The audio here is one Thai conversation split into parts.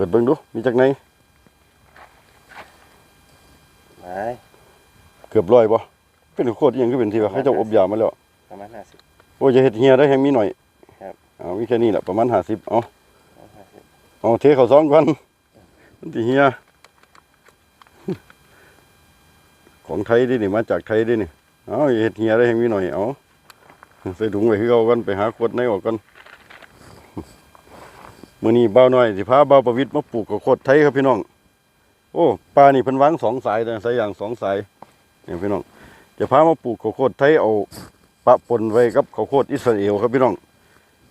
ปิดเบิ่งดู มีจากไหนหลายเกือบร้อยบ่เป็นโคตรอิหยังก็เป็นที่ว่าให้เจ้าอบยามาแล้วประมาณห้าสิบโอ้ยจะเฮ็ดเฮียได้แฮงมีหน่อยครับเอามีแค่นี้แหละประมาณ50เอาห้าสิบเอาเทเข้าซองก่อนมันสิเฮียของไทยเดินี่มาจากไทยเดินี่เอาอย่าเฮ็ดเฮียได้แฮงมีหน่อยเอาใส่ถุงไว้คือเอากันไปหาขวดในออกกัน มื้อนี้บ่าวน้อยสิพาบ่าวประวิตรมาปลูกข้าวโพดไทยครับพี่น้อง โอ้ปลานี่เพิ่นวางสองสายนะสายยางสองสายนี่พี่น้องจะพามาปลูกข้าวโพดไทยเอาปะปนไว้กับข้าวโพดอิสราเอลครับพี่น้อง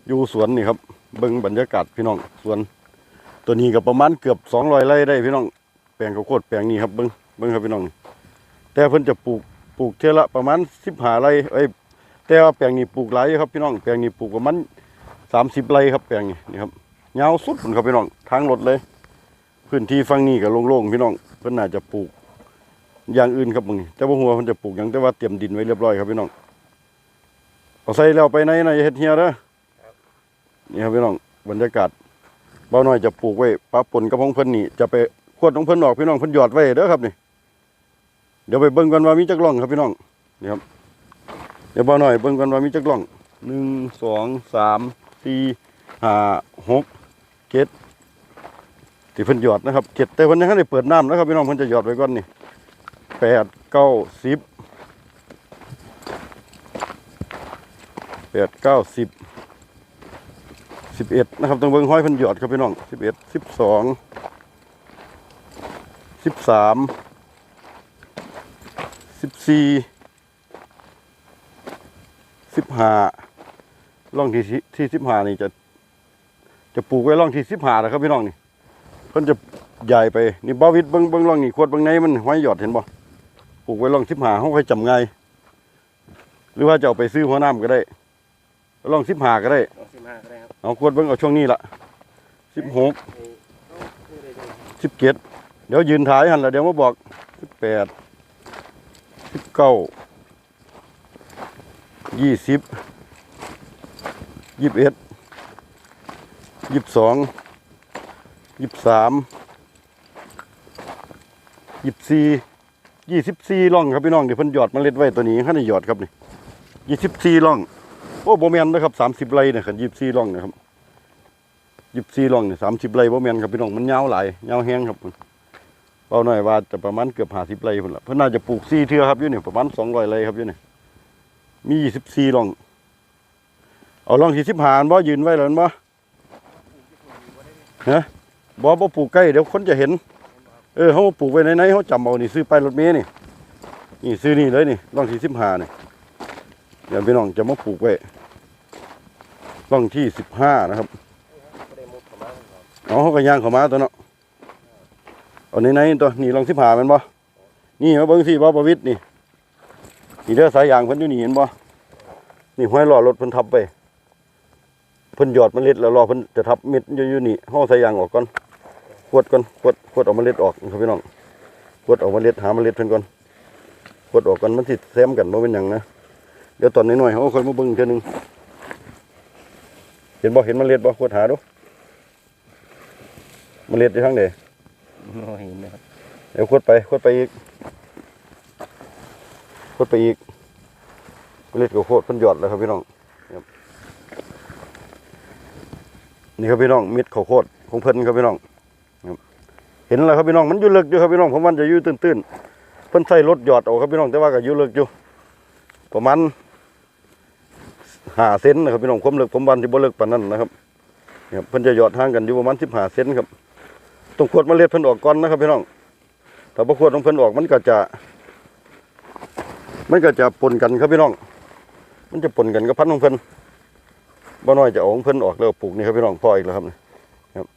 อยู่สวนนี่ครับเบิ่งบรรยากาศพี่น้องสวน ตัวนี้ก็ประมาณเกือบ200ไร่ได้พี่น้องแปลงข้าวโพดแปลงนี้ครับเบิ่งเบิ่งครับพี่น้อง แต่เพิ่นจะปลูกปลูกเท่าละประมาณ15ไร่เอ้แต่ว่าแปลงนี้ปลูกหลายครับพี่น้องแปลงนี้ปลูกประมาณ30ไร่ครับแปลงนี้นี่ครับ ยาวสุดพุ่นครับพี่น้องทางรถเลย พื้นที่ฝั่งนี้ก็โล่งๆพี่น้องเพิ่นน่าจะปลูกอย่างอื่นครับมึงนี่แต่บ่ฮู้ว่าเพิ่นจะปลูกหยังแต่ว่าเตรียมดินไว้เรียบร้อยครับพี่น้องเอาใส่แล้วไปไหนนะอย่าเฮ็ดเฮียเด้อนี่ครับพี่น้องบรรยากาศเบาหน้อยจะปลูกไว้ปะปนกับของเพิ่นนี่จะไปขวดของเพิ่นออกพี่น้องเพิ่นหยอดไว้เด้อครับนี่เดี๋ยวไปเบิ่งกันว่ามีจักร่องครับพี่น้องนี่ครับเดี๋ยวเบาหน้อยเบิ่งกันว่ามีจักร่องหนึ่งสองสามสี่ห้าหก เจ็ดที่เพิ่นหยอดนะครับเจ็ดแต่เพิ่นยังไม่ได้เปิดน้ำนะครับพี่น้องเพิ่นจะหยอดไว้ก่อนนี่แปดเก้าสิบแปดเก้าสิบสิบเอ็ดนะครับต้องเบิ่งห้อยเพิ่นหยอดครับพี่น้องสิบเอ็ดสิบสองสิบสามสิบสี่สิบห้าร่องที่ที่สิบห้านี่จะ จะปลูกไว้ร่องที่สิบห้านะครับพี่น้องนี่เพิ่นจะใหญ่ไปนี่บ่าวิดเบิ่งเบิ่งร่องนี่ขวดเบิ่งในมันห้อยหยอดเห็นบ่ปลูกไว้ร่องสิบหาเฮาค่อยจำไงหรือว่าจะเอาไปซื้อหัวน้ำก็ได้ร่องสิบหาก็ได้เอาสิบห้าก็ได้ครับเอาขวดเบิ่งเอาช่วงนี้ละสิบหกเอ้ยเอาได้เลยสิบเจ็ดเดี๋ยวยืนถ่ายหันละเดี๋ยวมาบอกสิบแปดสิบเก้ายี่สิบยี่สิบเอ็ด ยี่สิบสองยี่สิบสามยี่สิบสี่ยี่สิบสี่ร่องครับพี่น้องเดี๋ยวเพิ่นหยอดเมล็ดไว้ตัวนี้ขั้นหยอดครับนี่ยี่สิบสี่ร่อง โอ้โบแมนนะครับสามสิบไร่นะครับยี่สิบสี่ร่องนะครับยี่สิบสี่ร่องเนี่ยสามสิบไร่โบแมนครับพี่น้องมันยาวหลายยาวแห้งครับเบาหน่อยว่าจะประมาณเกือบห้าสิบไร่พุ่นละเพิ่นน่าจะปลูกสี่เทือครับอยู่นี่ประมาณสองร้อยไร่ครับอยู่นี่มียี่สิบสี่ร่อง เอาร่องที่สิบหานบ่ยืนไว้แล้วบ่ ฮะบ่บ่ปลูกใกล้เดี๋ยวคนจะเห็น เออเขาปลูกไว้ในไหนเขาจำเอานี่ซื้อไปรถเมล์นี่ นี่ซื้อนี่เลยนี่ร่องที่สิบห้านี่เดี๋ยวพี่น้องจะมาปลูกไว้ร่องที่สิบห้านะครับก็ได้มุดเขามาครับเอาเขาก็ย่างเข้ามาตัวเนาะเอาในไหนตัวนี่ร่องสิบห้ามันบ่นี่มาเบิ่งสิบ่ประวิตรนี่นี่เด้อสายยางเพิ่นอยู่นี่เห็นบ่นี่ห้อยล้อรถเพิ่นทับไป พิ่นหยอดเมล็ดแล้วรอเพิ่นจะทับเม็ดอยู่อยู่นี่เฮาสายยางออกก่อนขวดก่อนขวดขวดเออกเมล็ดออกครับพี่น้องขวดเออกเมล็ดหาเมล็ดเพิ่นก่อนขวดออกกันมันสิแซมกันบ่เป็นหยังนะเดี๋ยวตอนน้อยๆเขาค่อยมาเบิ่งเทื่อนึงเห็นบ่เห็นเมล็ดบ่ขวดหาดูเมล็ดอยู่ทางใดเราเห็นนะครับเดี๋ยวขวดไปขวดไปอีกขวดไปอีกเมล็ดก็โคตรเพิ่นหยอดแล้วครับพี่น้องครับ นี่ครับพี่น้องเม็ดข้าวโพดของเพิ่นครับพี่น้องเห็นแล้วครับพี่น้องมันอยู่ลึกอยู่ครับพี่น้องผมมันจะอยู่ตื้นๆเพิ่นใส่รถหยอดเอาครับพี่น้องแต่ว่าก็อยู่ลึกอยู่ ประมาณห้าเซนนะครับพี่น้องความลึกผมวันที่บ่ลึกปานนั้นนะครับเนี่ยเพิ่นจะหยอดห่างกันอยู่ประมาณสิบห้าเซนครับต้องขวดเมล็ดเพิ่นออกก่อนนะครับพี่น้องถ้าบ่ขวดของเพิ่นออกมันก็จะ มันก็จะปนกันครับพี่น้อง มันจะปนกันกับพันธุ์ของเพิ่น บ่น้อยจะเอาของเพิ่นออกแล้วปลูกนี่ครับพี่น้องพ่ออีกแล้วครับนี่ครับ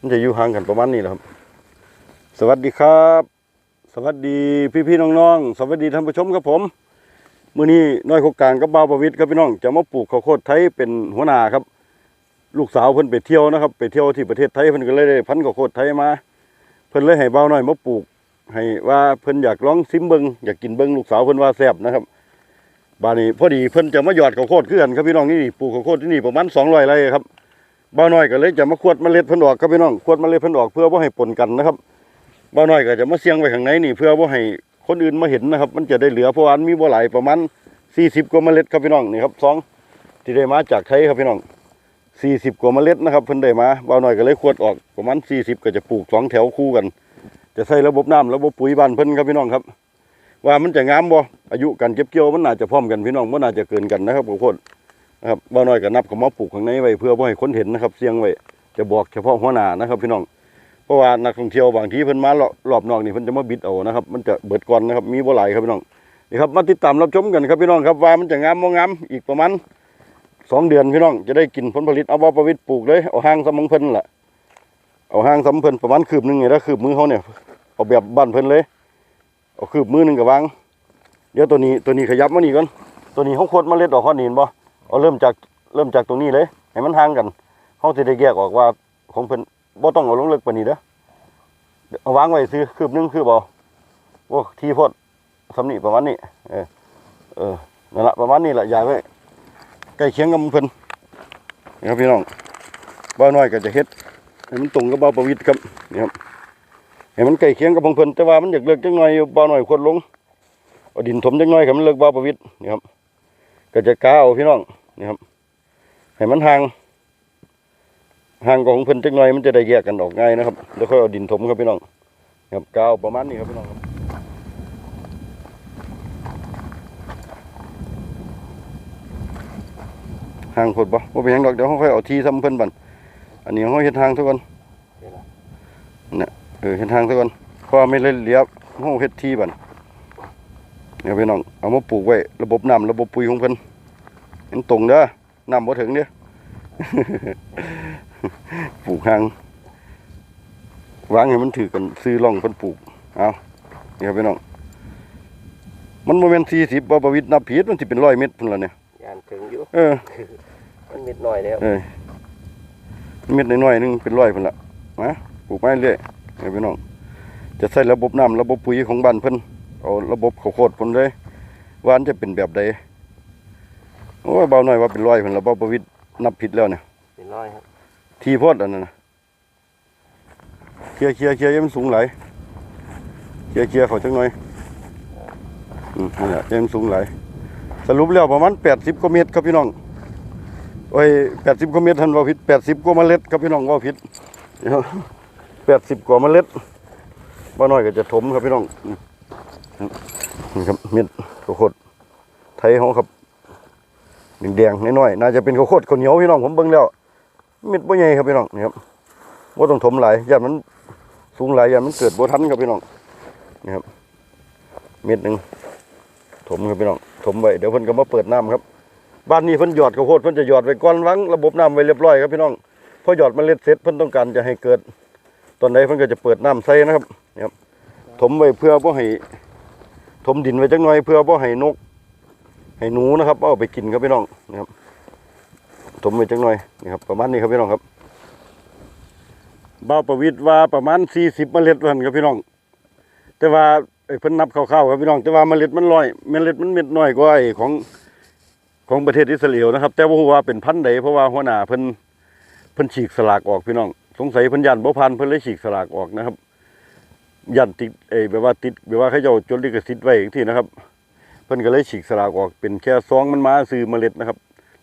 มันจะอยู่ห่างกันประมาณนี้แหละครับ สวัสดีครับ สวัสดีพี่พี่ๆน้องๆสวัสดีท่านผู้ชมครับผมมื้อนี้น้อยโคกกลางกับบ่าวประวิตรครับพี่น้องจะมาปลูกข้าวโพดไทยเป็นหัวหน้าครับ ลูกสาวเพิ่นไปเที่ยวนะครับ ไปเที่ยวที่ประเทศไทยเพิ่นก็เลยได้พันธุ์ข้าวโพดไทยมา เพิ่นเลยให้บ่าวน้อยมาปลูก ให้ว่าเพิ่นอยากลองซิมเบิงอยากกินเบิงลูกสาวเพิ่นว่าแซ่บนะครับ บ้าดนี้พอดีเพิ่นจะมาหยอดข้าวโพดคือกันครับพี่น้องนี่ปลูกข้าวโพดที่นี่ประมาณ200ไร่ครับบ่าวน้อยก็เลยจะมาขวดเมล็ดเพิ่นออกครับพี่น้องขวดเมล็ดเพิ่นออกเพื่อบ่าให้ปนกันนะครับบ่าวน้อยก็จะมาเสียงไว้ข้างในนี่เพื่อบ่าให้คนอื่นมาเห็นนะครับ มันจะได้เหลือเพราะอันมีบ่หลายประมาณ40กว่าเมล็ดครับพี่น้องนี่ครับสองที่ได้มาจากไทยครับพี่น้อง40กว่าเมล็ดนะครับเพิ่นได้มาบ่าวน้อยก็เลยขวดออกประมาณ40ก็จะปลูกสองแถวคู่กัน จะใส่ระบบน้ำระบบปุ๋ยบ้านเพิ่นครับพี่น้องครับ ว่ามันจะงามบ่อายุการเก็บเกี่ยวมันน่าจะพร้อมกันพี่น้องมันน่าจะเกินกันนะครับข้าวโพดนะครับบ่าวน้อยก็นับเข้ามาปลูกข้างในไว้เพื่อบ่ให้คนเห็นนะครับเสียงไว้จะบอกเฉพาะหัวหน้านะครับ พี่น้องเพราะว่านักท่องเที่ยวบางทีเพิ่นมารอบรอบนอกนี่เพิ่นจะมาบิดเอานะครับ มันจะเบิดก่อนนะครับ มีบ่หลายครับพี่น้องนี่ครับมาติดตามรับชมกันครับพี่น้องครับว่ามันจะงามบ่งามอีกประมาณสองเดือนพี่น้องจะได้กินผลผลิตเอาบ่ประวิตรปลูกเลยเอาห้างสำของเพิ่นล่ะเอาห้างสำเพิ่นประมาณคืบหนึงนี่ละคืบมือเขาเนี่ยเอาแบบบ้านเพิ่นเลย เอาคืบมือหนึ่งก็วางเดี๋ยวตัวนี้ตัวนี้ขยับมานี่ก่อนตัวนี้เขาโคตรเมล็ดออกข้อนีนบ่เอาเริ่มจากเริ่มจากตรงนี้เลยให้มันห่างกันเขาจะได้แยกออกว่าของเพิ่นบ่ต้องเอาลงเลิกปานนี้เด้อเอาวางไว้ซื้อคืบหนึงคืบเอาโอ้ทีพดสำนีประมาณนี้เออเออนั่นละประมาณนี้แหละยายไว้ใกล้เคียงกับเพิ่นนี่ครับพี่น้องบ้าน้อยก็จะเฮ็ดให้มันตรงกับบ้าประวิตรครับนี่ครับ ให้มันใกล้เคียงกับของเพิ่นแต่ว่ามันอยากเลิกจังหน่อยอยู่บ้าวน้อยควรลงเอาดินถมจักหน่อยครับมันเลิกบ้าประวิตรนี่ครับก็จะก้าวพี่น้องนี่ครับให้มันห่างห่างของเพิ่นจักหน่อยมันจะได้แยกกันออกง่ายนะครับแล้วค่อยเอาดินถมครับพี่น้องนี่ครับก้าวประมาณนี้ครับพี่น้องครับห่างโคตรบ่บ่เป็นหยังดอกเดี๋ยวเขาค่อยเอาที่ซ้ำเพิ่นบันอันนี้เขาเฮ็ดทางทุกคนเนี่ย เออเฮ็ดทางทุกคนเพราะว่าไม่เลยเหลียบเขาเฮ็ดที่บันเนี่ยพี่น้องเอามาปลูกไว้ระบบน้ำระบบปุ๋ยของเพิ่นเห็นตรงเด้อน้ำบ่ถึงเด้อปลูกห่างวางให้มันถือกันซื้อร่องเพิ่นปลูกเอาเนี่ยครับพี่น้องมันโมเมนต์สี่สิบบ่ประวิตรนับผิดมันสิเป็นร้อยเมตรพุ่นละเนี่ยยานถึงอยู่เออมันนิดหน่อยแล้วเออเม็ดน้อยๆหนึงเป็นร้อยพุ่นละมาปลูกไม้เรื่อยเนี่ย พี่น้องจะใส่ระบบน้ำระบบปุ๋ยของบ้านเพิ่นเอาระบบข้าวโพดผลเลยว่าอันจะเป็นแบบใดโอ้ยเบาหน่อยว่าเป็นร้อยผลแล้วเบาประวิตรนับผิดแล้วเนี่ยเป็นร้อยครับทีโพดอันนั้นนะเคลียร์เคลียร์เคลียร์อยังมันสูงไหลายเคลียร์เคลียร์เขาจังหน่อยอืมนี่แหละอยังมันสูงไหลายสรุปแล้วประมาณแปดสิบกว่าเมตรครับพี่น้องโอ้ยแปดสิบกว่าเมตรท่านว่าผิดแปดสิบกว่าเมล็ดครับพี่น้องว่าผิด แปดสิบกว่าเมล็ดบ่น้อยก็จะถมครับพี่น้องนี่ครับเม็ดข้าวโพดไทยเขาครับแดงๆน้อยๆน่าจะเป็นข้าวโพดข้าวเหนียวพี่น้องผมเบิ่งแล้วเม็ดบ่ใหญ่ครับพี่น้องนี่ครับบ่าต้องถมหลายย่านมันสูงหลายย่านมันเกิดบ่ทันครับพี่น้องนี่ครับเม็ดหนึ่งถมครับพี่น้องถมไว้เดี๋ยวเพิ่นก็มาเปิดน้ำครับบ้านนี้เพิ่นหยอดข้าวโพดเพิ่นจะหยอดไว้ก่อนวางระบบน้ำไว้เรียบร้อยครับพี่น้องพอหยอดเมล็ดเสร็จเพิ่นต้องการจะให้เกิด ตอนใดเพิ่นก็จะเปิดน้ำใส่นะครับนี่ครับถมไว้เพื่อบ่ให้ถมดินไว้จักหน่อยเพื่อบ่ให้นก ให้หนูนะครับเอาไปกินครับพี่น้องนะครับถมไว้จักหน่อยนี่ครับประมาณนี้ครับพี่น้องครับบ้าประวิตรว่าประมาณ 40เมล็ดวันครับพี่น้อง แต่ว่าเพิ่นนับคร่าวๆครับพี่น้องแต่ว่าเมล็ดมันน้อยเมล็ดมันเม็ดน้อยกว่าไอ้ของของประเทศอิสราเอลนะครับ แต่ว่าฮู้ว่าเป็นพันธุ์ใดเพราะว่าหัวหน้าเพิ่นเพิ่นฉีกสลากออกพี่น้อง สงสัยพิ่นยันบ่พันเพิ่นเลยฉีกสลากออกนะครับ ยันติดเอแบบว่าติดแบบว่าเขาเจ้าจดลิขสิทธิ์ไว้อีกทีนะครับ เพิ่นก็เลยฉีกสลากออกเป็นแค่ซองมันมาซื้อเมล็ดนะครับ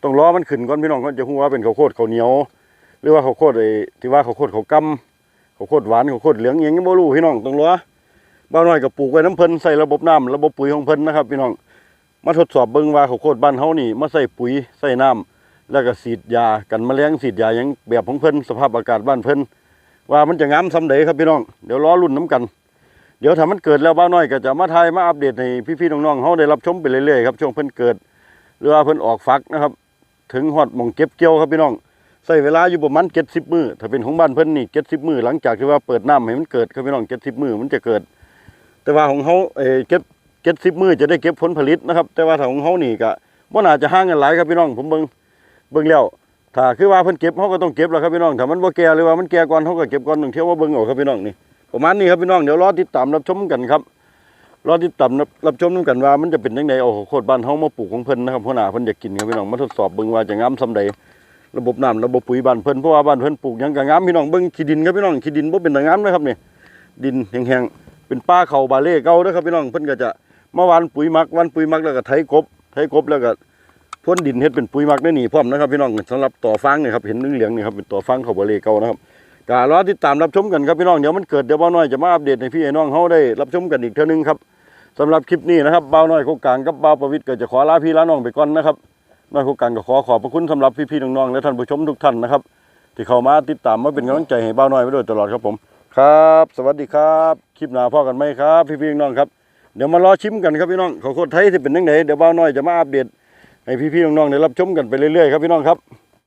ต้องรอมันขึ้นก่อนพี่น้องก็จะฮู้ว่าเป็นข้าวโพดข้าวเหนียว หรือว่าข้าวโพดไอ้ที่ว่าข้าวโพดข้าวกำข้าวโพดหวานข้าวโพดเหลืองอิหยังยังบ่รู้พี่น้องต้องรอบ่าวน้อยก็ปลูกไว้น้ำเพิ่นใส่ระบบน้ำระบบปุ๋ยของเพิ่นนะครับ พี่น้องมาทดสอบเบิ่งว่าข้าวโพดบ้านเฮานี่มาใส่ปุ๋ยใส่น้ำ แล้วก็ฉีดยากันแมลงฉีดยาหยังแบบของเพิ่นสภาพอากาศบ้านเพิ่นว่ามันจะงามซำใดครับพี่น้องเดี๋ยวรอลุ้นน้กัน เดี๋ยวถ้ามันเกิดแล้วบ้าน้อยก็จะมาถ่ายมาอัปเดตให้พี่ๆน้องๆเขาได้รับชมไปเรื่อยๆครับช่วงเพิ่นเกิดหรือว่าเพิ่นออกฟักนะครับ ถึงฮอดหม่องเก็บเกี่ยวครับพี่น้องใช้เวลาอยู่ประมาณ70มื้อถ้าเป็นของบ้านเพิ่นนี่70มื้อหลังจากที่ว่าเปิดน้ำให้มันเกิดครับพี่น้อง70มื้อมันจะเกิด แต่ว่าของเขาเออเก็บ70มื้อจะได้เก็บผลผลิตนะครับ แต่ว่าถ้าของเขานี่ก็บ่น่าจะห่างกันหลายครับพี่น้องผมเบิ่ง เบิ่งแล้วถ้าคือว่าเพิ่นเก็บเขาก็ต้องเก็บแล้วครับพี่น้องถ้ามันบ่แก่หรือว่ามันแก่ก่อนเขาก็เก็บก่อนต้องเที่ยวว่าเบิ่งเอาครับพี่น้องนี่ประมาณนี้ครับพี่น้องเดี๋ยวรอติดตามรับชมกันครับรอติดตามรับรับชมกันว่ามันจะเป็นยังไงเอาโคตรบ้านเฮามาปลูกของเพิ่นนะครับหัวหน้าเพิ่นอยากกินครับพี่น้องมาทดสอบเบิ่งว่าจะงามซำใดระบบน้ำระบบปุ๋ยบ้านเพิ่นเพราะว่าบ้านเพิ่นปลูกหยังก็งามพี่น้องเบิ่งขี้ดินครับพี่น้องขี้ดินบ่เป็นตางามนะครับนี่ดินแห้งๆเป็นป่าเขาบาเล่เก่าเด้อครับพี่น้องเพิ่นก็จะมาวานปุ๋ยหมักวานปุ๋ยหมักแล้วก็ไถกบไถกบแล้วก็ พ่นดินเฮ็ดเป็นปุ๋ยมักได้นี่พร้อมนะครับพี่น้องสำหรับต่อฟางนี่ครับเห็นเหลืองๆนี่ครับเป็นต่อฟางเขาบาเล่เก่านะครับก็รอติดตามรับชมกันครับพี่น้องเดี๋ยวมันเกิดเดี๋ยวบ่าวน้อยจะมาอัปเดตให้พี่ให้น้องเฮาได้รับชมกันอีกเทื่อนึงครับสำหรับคลิปนี้นะครับบ่าวน้อยโคกลางกับบ่าวประวิตรก็จะขอลาพี่ลาน้องไปก่อนนะครับน้อยโครงการก็ขอขอบพระคุณสำหรับพี่ๆน้องๆและท่านผู้ชมทุกท่านนะครับที่เข้ามาติดตามมาเป็นกำลังใจให้บ้าวน้อยไว้โดยตลอดครับผมครับ สวัสดีครับคลิปหน้าพ่อกันไหมครับ พี่ๆน้องๆครับ เดี๋ยวมารอชิมกันครับพี่น้องเขาโคตรไทยที่เป็นยังไงเดี๋ยวบ้าวน้อยจะมาอัปเดต ให้พี่ๆน้องๆได้รับชมกันไปเรื่อยๆครับพี่น้องครับ